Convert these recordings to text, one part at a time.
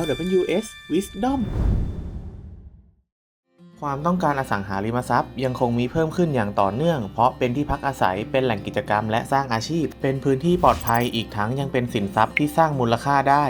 LWS Wisdom ความต้องการอสังหาริมทรัพย์ ยังคงมีเพิ่มขึ้นอย่างต่อเนื่อง เพราะเป็นที่พักอาศัยเป็นแหล่งกิจกรรมและสร้างอาชีพ เป็นพื้นที่ปลอดภัยอีกทั้งยังเป็นสินทรัพย์ที่สร้างมูลค่าได้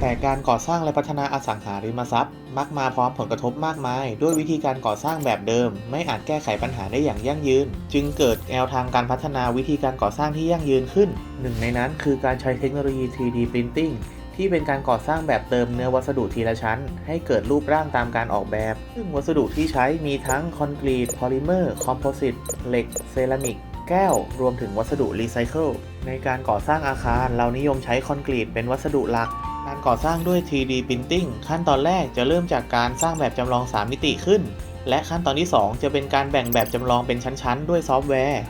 แต่การก่อสร้างและพัฒนาอสังหาริมทรัพย์ มักมาพร้อมผลกระทบมากมาย ด้วยวิธีการก่อสร้างแบบเดิม ไม่อาจแก้ไขปัญหาได้อย่างยั่งยืน จึงเกิดแนวทางการพัฒนาวิธีการก่อสร้างที่ยั่งยืนขึ้น หนึ่งในนั้นคือการใช้เทคโนโลยี 3D Printing ที่เป็นการก่อสร้างแบบเติมเนื้อวัสดุทีละชั้น ให้เกิดรูปร่างตามการออกแบบ ซึ่งวัสดุที่ใช้มีทั้งคอนกรีต พอลิเมอร์ คอมโพสิต เหล็ก เซรามิก แก้ว รวมถึงวัสดุรีไซเคิล ในการก่อสร้างอาคารเรานิยมใช้คอนกรีตเป็นวัสดุหลัก การก่อสร้างด้วย 3D Printing ขั้นตอนแรกจะเริ่มจากการสร้างแบบจำลอง 3 มิติขึ้น และขั้นตอนที่ 2 จะเป็นการแบ่งแบบจำลองเป็นชั้นๆ ด้วยซอฟต์แวร์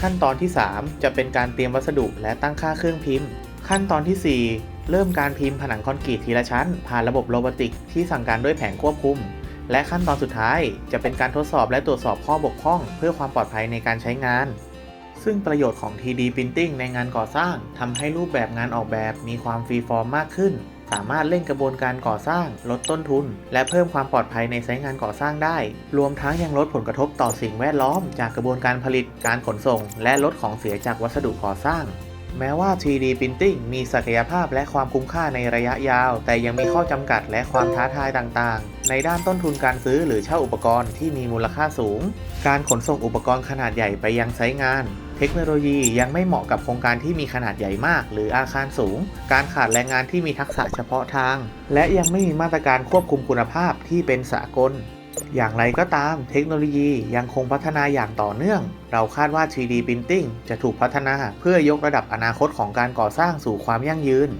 ขั้นตอนที่ 3 จะเป็นการเตรียมวัสดุและตั้งค่าเครื่องพิมพ์ ขั้นตอนทีสี่4 เริ่มการพิมพ์ผนังคอนกรีตทีละชั้น ผ่านระบบโรบอติกที่สั่งการด้วยแผงควบคุม และขั้นตอนสุดท้ายจะเป็นการทดสอบและตรวจสอบข้อบกพร่อง เพื่อความปลอดภัยในการใช้งาน ซึ่งประโยชน์ของ 3D Printing ในงานก่อสร้างทำให้รูปแบบงานออกแบบมีความฟรีฟอร์มมากขึ้น สามารถเร่งกระบวนการก่อสร้าง ลดต้นทุน และเพิ่มความปลอดภัยในไซต์งานก่อสร้างได้ รวมทั้งยังลดผลกระทบต่อสิ่งแวดล้อม จากกระบวนการผลิต การขนส่ง และลดของเสียจากวัสดุก่อสร้าง แม้ว่า 3D Printing มีศักยภาพและความคุ้มค่าในระยะยาว แต่ยังมีข้อจำกัดและความท้าทายต่างๆ ในด้านต้นทุนการซื้อหรือเช่าอุปกรณ์ที่มีมูลค่าสูง การขนส่งอุปกรณ์ขนาดใหญ่ไปยังไซต์งาน เทคโนโลยียังไม่เหมาะกับโครงการที่มีขนาดใหญ่มาก หรืออาคารสูง การขาดแรงงานที่มีทักษะเฉพาะทาง และยังไม่มีมาตรการควบคุมคุณภาพที่เป็นสากล อย่างไรก็ตามเทคโนโลยียังคงพัฒนาอย่างต่อเนื่อง เราคาดว่า 3D Printing จะถูกพัฒนาเพื่อยกระดับอนาคตของการก่อสร้างสู่ความยั่งยืน